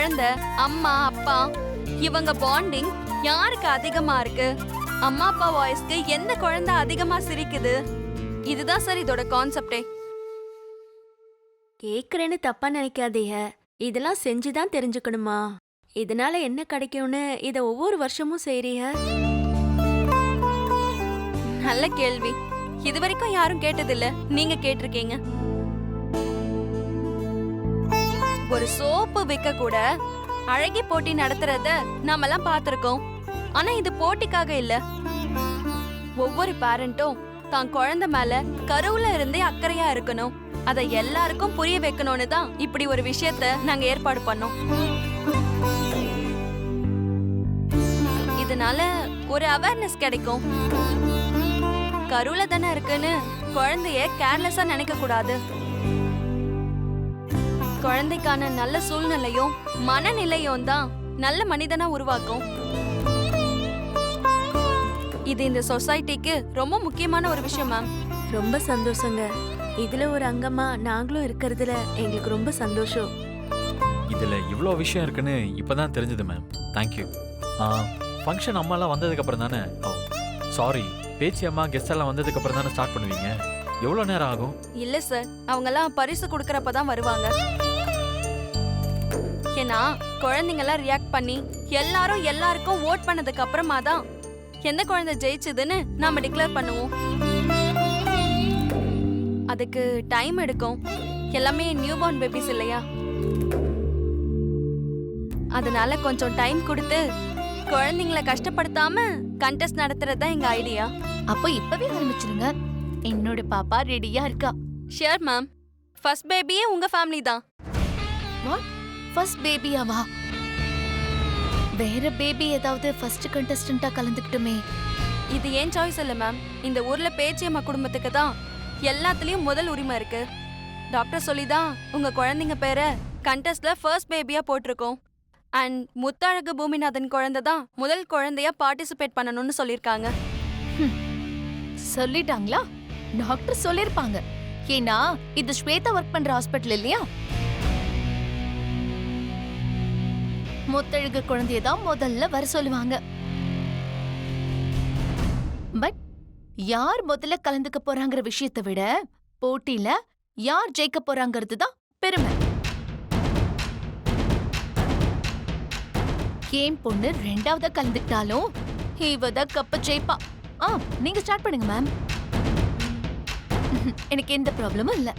குழந்தை அம்மா அப்பா இவங்க பாண்டிங் யாருக்கு அதிகமா இருக்கு? அம்மா அப்பா வாய்ஸ்க்கு எந்த குழந்தை அதிகமா சிரிக்குது? இதுதான் சார் இதோட கான்செப்டே கேக்குறேன்னு தப்பா நினைக்காதீங்க. இதெல்லாம் செஞ்சுதான் தெரிஞ்சுக்கணுமா? இதனால என்ன கிடைக்கும்னு இத ஒவ்வொரு வருஷமும் செய்றீங்க? நல்ல கேள்வி. இது வரைக்கும் யாரும் கேட்டதில்ல. நீங்க கேட்டிருக்கீங்க. ஒரு சோப்பு விற்க கூட அழகி போட்டி நடத்துறத நாமெல்லாம் பார்த்திருக்கோம். ஆனா இது போட்டிக்காக இல்ல. ஒவ்வொரு பேரண்டும் தான் குழந்தை மேல கருவுல இருந்தே அக்கறையா இருக்கணும். அதை எல்லாருக்கும் புரிய வைக்கணும்னு தான் இப்படி ஒரு விஷயத்த நாங்க ஏற்பாடு பண்ணோம். இதனால ஒரு அவேர்னஸ் கிடைக்கும். கருவுல தானே இருக்குன்னு குழந்தைய கேர்லெஸ்ஸா நினைக்க கூடாது குழந்தைக்கான நல்ல சூழ்நிலையும் மனநிலையும் தான் நல்ல மனிதனா உருவாக்கும். இது இந்த சொசைட்டிக்கு ரொம்ப முக்கியமான ஒரு விஷயம் மேம் ரொம்ப சந்தோஷங்க. இதுல ஒரு அங்கமா நாங்களும் இருக்கிறதுல எங்களுக்கு ரொம்ப சந்தோஷம். இதுல இவ்வளோ விஷயம் இருக்குன்னு இப்பதான் தெரிஞ்சது மேம் தேங்க்யூ ஃபங்க்ஷன் அம்மாலாம் வந்ததுக்கு அப்புறம் தானே? ஓ சாரி பேச்சி அம்மா கெஸ்ட் எல்லாம் வந்ததுக்கு அப்புறம் தானே ஸ்டார்ட் பண்ணுவீங்க? எவ்வளோ நேரம் ஆகும்? இல்ல சார் அவங்கெல்லாம் பரிசு கொடுக்கறப்ப தான் வருவாங்க. ஏன்னா குழந்தைங்கலாம் ரியாக்ட் பண்ணி எல்லாரும் எல்லாருக்கும் ஓட் பண்ணதுக்கு அப்புறமா தான் எந்த குழந்தை ஜெயிச்சதுன்னு நாம டிக்ளேர் பண்ணுவோம். அதுக்கு டைம் எடுக்கும். எல்லாமே நியூ பார்ன் பேபிஸ் இல்லையா? அதனால கொஞ்சம் டைம் கொடுத்து குழந்தைங்களை கஷ்டப்படுத்தாம கண்டெஸ்ட் நடத்துறது தான் எங்க ஐடியா அப்போ இப்பவே ஆரம்பிச்சிருங்க. என்னோட பாப்பா ரெடியா இருக்கா? ஷியர் மேம் ஃபர்ஸ்ட் பேபியே உங்க ஃபேமிலி தான். ஃபர்ஸ்ட் பேபியாவா வேற பேபி ஏதாவது ஃபர்ஸ்ட் கண்டஸ்டன்ட்டா கலந்துக்கிட்டுமே. இது ஏன் சாய்ஸ் இல்ல மேம் இந்த ஊர்ல பேச்சியம்மா குடும்பத்துக்கு தான் எல்லாத்துலயும் முதல் உரிமை இருக்கு. டாக்டர் சொல்லி தான் உங்க குழந்தைங்க பேரை கண்டெஸ்ட்ல ஃபர்ஸ்ட் பேபியா போட்டிருக்கோம். அண்ட் முத்தழகு பூமிநாதன் குழந்தை தான் முதல் குழந்தையா பார்ட்டிசிபேட் பண்ணணும்னு சொல்லியிருக்காங்க. சொல்லிட்டாங்களா? டாக்டர் சொல்லிருப்பாங்க ஏன்னா இது ஸ்வேதா ஒர்க் பண்ற ஹாஸ்பிட்டல் இல்லையா? முத்தழுகு குழந்தைய தான் முதல்ல வர சொல்லுவாங்க. பட் யார் முதல்ல கலந்துக்க போறாங்கிற விஷயத்தை விட போட்டியில யார் ஜெயிக்க போறாங்கிறது தான் பெருமை. ஏன் பொண்ணு ரெண்டாவதா கலந்துக்கிட்டாலும் இவ தான் கப்ப ஜெயிப்பா. ஆ நீங்க ஸ்டார்ட் பண்ணுங்க மேம் எனக்கு எந்த ப்ராப்ளமும் இல்லை.